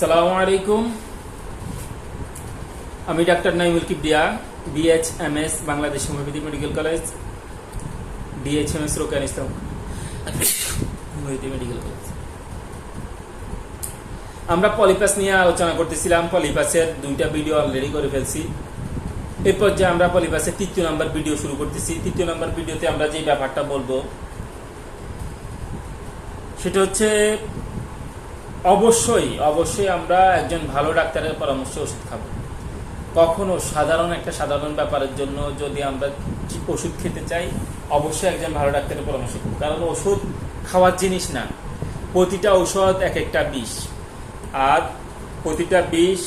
সালামু আলাইকুম। আমি doctor Naimul Kibria B H M S Bangladesh homeopathy medical college D H M S Rokan Islam homeopathy medical college. আমরা polypus নিয়ে আলোচনা করতেছিলাম পলিপাসের দুইটা ভিডিও অলরেডি করে ফেলছি। এরপর যে আমরা পলিপাসের তৃতীয় নাম্বার ভিডিও শুরু করতেছি, তৃতীয় নাম্বার ভিডিওতে আমরা যে ব্যাপারটা বলব, সেটা হচ্ছে অবশ্যই অবশ্যই আমরা একজন ভালো ডাক্তারের পরামর্শে ওষুধ খাব। কখনো সাধারণ একটা সাধারণ ব্যাপারের জন্য যদি আমরা ওষুধ খেতে চাই, অবশ্যই একজন ভালো ডাক্তারের পরামর্শ খাব। কারণ ওষুধ খাওয়ার জিনিস না, প্রতিটা ঔষধ এক একটা বিষ। আর প্রতিটা বিষ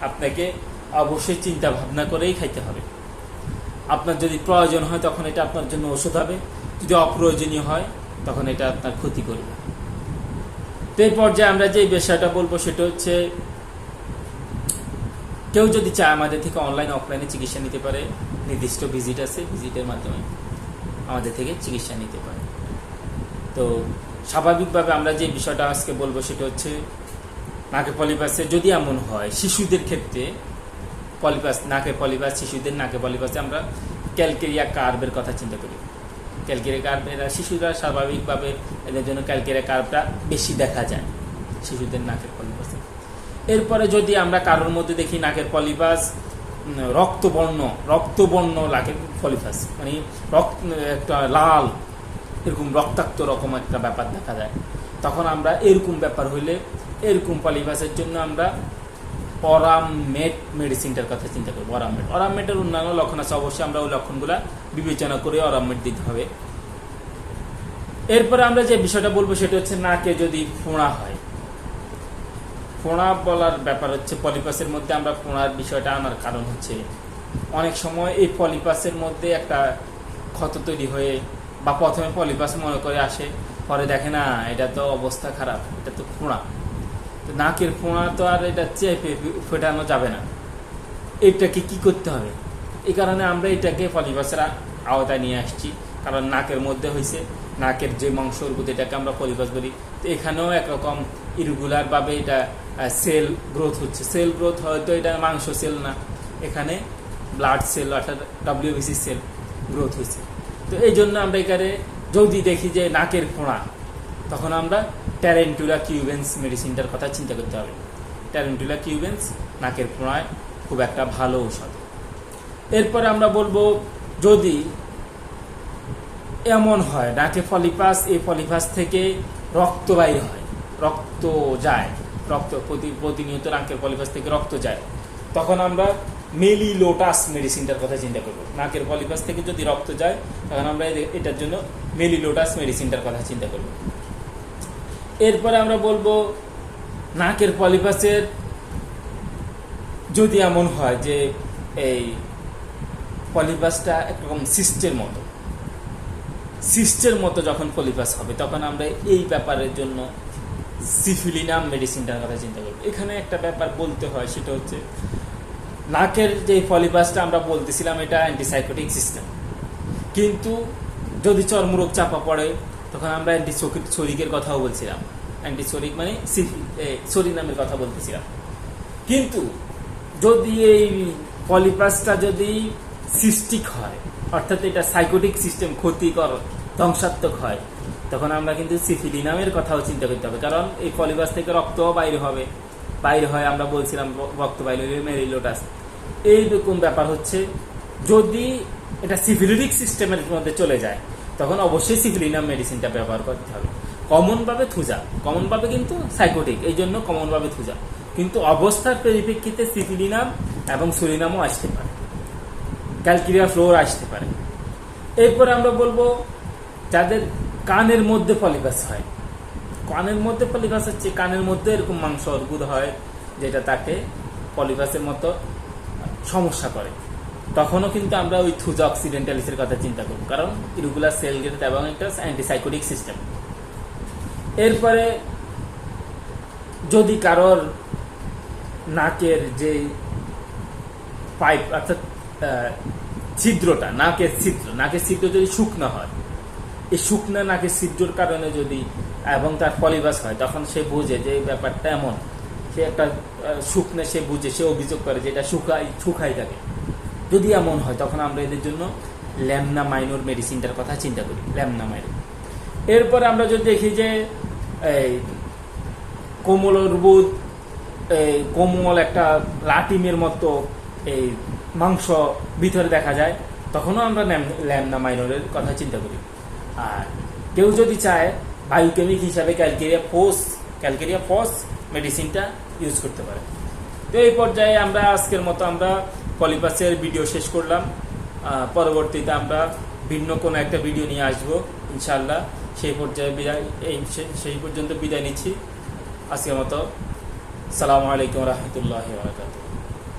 আপনাকে অবশ্যই চিন্তা ভাবনা করেই খাইতে হবে। আপনার যদি প্রয়োজন হয় তখন এটা আপনার জন্য ওষুধ হবে, যদি অপ্রয়োজনীয় হয় তখন এটা আপনার ক্ষতি করবে তো এই পর্যায়ে আমরা যে বিষয়টা বলব সেটা হচ্ছে, কেউ যদি চায় আমাদের থেকে অনলাইন অফলাইনে চিকিৎসা নিতে পারে, নির্দিষ্ট ভিজিট আছে ভিজিটের মাধ্যমে আমাদের থেকে চিকিৎসা নিতে পারে। তো স্বাভাবিকভাবে আমরা যে বিষয়টা আজকে বলব সেটা হচ্ছে, নাকে পলিপাসে যদি এমন হয়, শিশুদের ক্ষেত্রে পলিপাস নাকে পলিপাস শিশুদের নাকে পলিপাসে আমরা ক্যালকেরিয়া কার্ভের কথা চিন্তা করি। ক্যালকেরিয়া কার্ভ এরা শিশুরা স্বাভাবিকভাবে এদের জন্য ক্যালকেরিয়া কার্ভটা বেশি দেখা যায়, শিশুদের নাকের পলিপাসে। এরপরে যদি আমরা কারোর মধ্যে দেখি নাকের পলিপাস রক্তবর্ণ রক্তবর্ণ নাকের পলিপাস মানে রক্ত, একটা লাল, এরকম রক্তাক্ত রকম একটা ব্যাপার দেখা যায়, তখন আমরা এরকম ব্যাপার হইলে এরকম পলিপাসের জন্য আমরা অরামমেট মেডিসিনটার কথা চিন্তা করব অরামমেট অরামমেটের অন্যান্য লক্ষণ আছে, অবশ্যই আমরা ওই লক্ষণগুলা বিবেচনা করে অরামমেট দিতে হবে। এরপরে আমরা যে বিষয়টা বলব সেটা হচ্ছে নাকে যদি ফোঁড়া হয়। ফোঁড়া বলার ব্যাপার হচ্ছে পলিপাসের মধ্যে আমরা ফোঁড়ার বিষয়টা আনার কারণ হচ্ছে, অনেক সময় এই পলিপাসের মধ্যে একটা ক্ষত তৈরি হয়ে বা প্রথমে পলিপাস মনে করে আসে, পরে দেখে না, এটা তো অবস্থা খারাপ, এটা তো ফোঁড়া। নাকের ফোঁড়া তো আর এটা চেপে ফেটানো যাবে না। এটাকে কি করতে হবে? এই কারণে আমরা এটাকে পলিপাসের আওতায় নিয়ে আসছি, কারণ নাকের মধ্যে হয়েছে নাকের যে মাংস এটাকে আমরা পলিপাস বলি। তো এখানেও একরকম ইরেগুলার ভাবে এটা সেল গ্রোথ হচ্ছে। সেল গ্রোথ হয়তো এটা মাংস সেল না, এখানে ব্লাড সেল অর্থাৎ ডাব্লিউবিসি সেল গ্রোথ হয়েছে তো এই জন্য আমরা এখানে যদি দেখি যে নাকের ফোঁড়া তখন আমরা ট্যারেন্টুলা কিউবেন্স মেডিসিনটার কথা চিন্তা করতে হবে। ট্যারেন্টুলা কিউবেন্স নাকের ফোঁড়ায় খুব একটা ভালো ঔষধ। এরপরে আমরা বলব যদি এমন হয়, নাকে পলিপাস, এই পলিপাস থেকে রক্ত বাইর হয়, রক্ত যায়, রক্ত প্রতি, প্রতিনিয়ত নাকের পলিপাস থেকে রক্ত যায়, তখন আমরা মেলিলোটাস মেডিসিনটার কথা চিন্তা করব। নাকের পলিপাস থেকে যদি রক্ত যায়, তখন আমরা এটার জন্য মেলিলোটাস মেডিসিনটার কথা চিন্তা করব। এরপরে আমরা বলব নাকের পলিপাসের যদি এমন হয় যে এই পলিপাসটা একরকম সিস্টের মতো সিস্টের মতো যখন পলিপাস হবে, তখন আমরা এই ব্যাপারের জন্য সিফিলিনাম মেডিসিনটার কথা চিন্তা করব। এখানে একটা ব্যাপার বলতে হয়, সেটা হচ্ছে নাকের যে পলিপাসটা আমরা বলতেছিলাম, এটা অ্যান্টিসাইকোটিক সিস্টেম। কিন্তু যদি চর্মরোগ চাপা পড়ে তখন আমরা অ্যান্টিসোরিকের কথাও বলছিলাম। অ্যান্টিসোরিক মানে সরি নামের কথা বলতেছিলাম। কিন্তু যদি এই পলিপাসটা যদি সিস্টিক হয়, অর্থাৎ এটা সাইকোটিক সিস্টেম ক্ষতিকর, ধ্বংসাত্মক হয়, তখন আমরা কিন্তু সিফিলিনামের কথাও চিন্তা করতে হবে। কারণ এই পলিপাস থেকে রক্ত বাইরে হবে। বাইরে হয় আমরা বলছিলাম রক্ত বাইরে মেরিলোটাস এইরকম ব্যাপার হচ্ছে, যদি এটা সিফিলিটিক সিস্টেমের মধ্যে চলে যায় তখন অবশ্যই সিফিলিনাম মেডিসিনটা ব্যবহার করতে হবে। কমনভাবে থুজা। কমনভাবে কিন্তু সাইকোটিক এই জন্য কমনভাবে থুজা। কিন্তু অবস্থার পরিপ্রেক্ষিতে সিফিলিনাম এবং সুরিনামও আসতে পারে। ক্যালকিরিয়া ফ্লোর আসতে পারে। এরপরে আমরা বলব যাদের কানের মধ্যে পলিপাস হয়। কানের মধ্যে পলিপাস হচ্ছে কানের মধ্যে এরকম মাংস অর্বুদ হয়, যেটা তাকে পলিপাসের মতো সমস্যা করে। তখনও কিন্তু আমরা ওই থুজা অক্সিডেন্টালিসের কথা চিন্তা করব। কারণ ইরুগুলার সেল গেট এবং একটা অ্যান্টিসাইকোটিক সিস্টেম। এরপরে যদি কারোর নাকের যে পাইপ, অর্থাৎ ছিদ্রটা, নাকের ছিদ্র নাকের ছিদ্র যদি শুকনো হয়, এই শুকনা নাকের ছিদ্রর কারণে যদি, এবং তার পলিবাস হয়, তখন সে বোঝে যে ব্যাপারটা এমন। সে একটা শুকনে সে বুঝে, সে অভিযোগ করে যে এটা শুকাই শুকাই থাকে। যদি এমন হয়, তখন আমরা এদের জন্য ল্যামনা মাইনর মেডিসিনটার কথা চিন্তা করি, ল্যামনা মাইনর এরপর আমরা যদি দেখি যে, এই কোমল অর্বুদ এই কোমল একটা লাটিমের মতো, এই মাংস ভিতরে দেখা যায়, তখনও আমরা ল্যাম- ল্যামনা মাইনরের কথা চিন্তা করি। আর কেউ যদি চায় বায়োকেমিক হিসাবে ক্যালকেরিয়া ফোস, ক্যালকেরিয়া ফস মেডিসিনটা ইউজ করতে পারে। তো এই পর্যায়ে আমরা আজকের মতো আমরা পলিপাসের ভিডিও শেষ করলাম। পরবর্তীতে আমরা ভিন্ন কোনো একটা ভিডিও নিয়ে আসব ইনশাল্লাহ সেই পর্যায়ে বিদায়, এই সেই পর্যন্ত বিদায় নিচ্ছি। আজকের মতো। সালামু আলাইকুম রহমতুল্লাহ বারকাতুহ।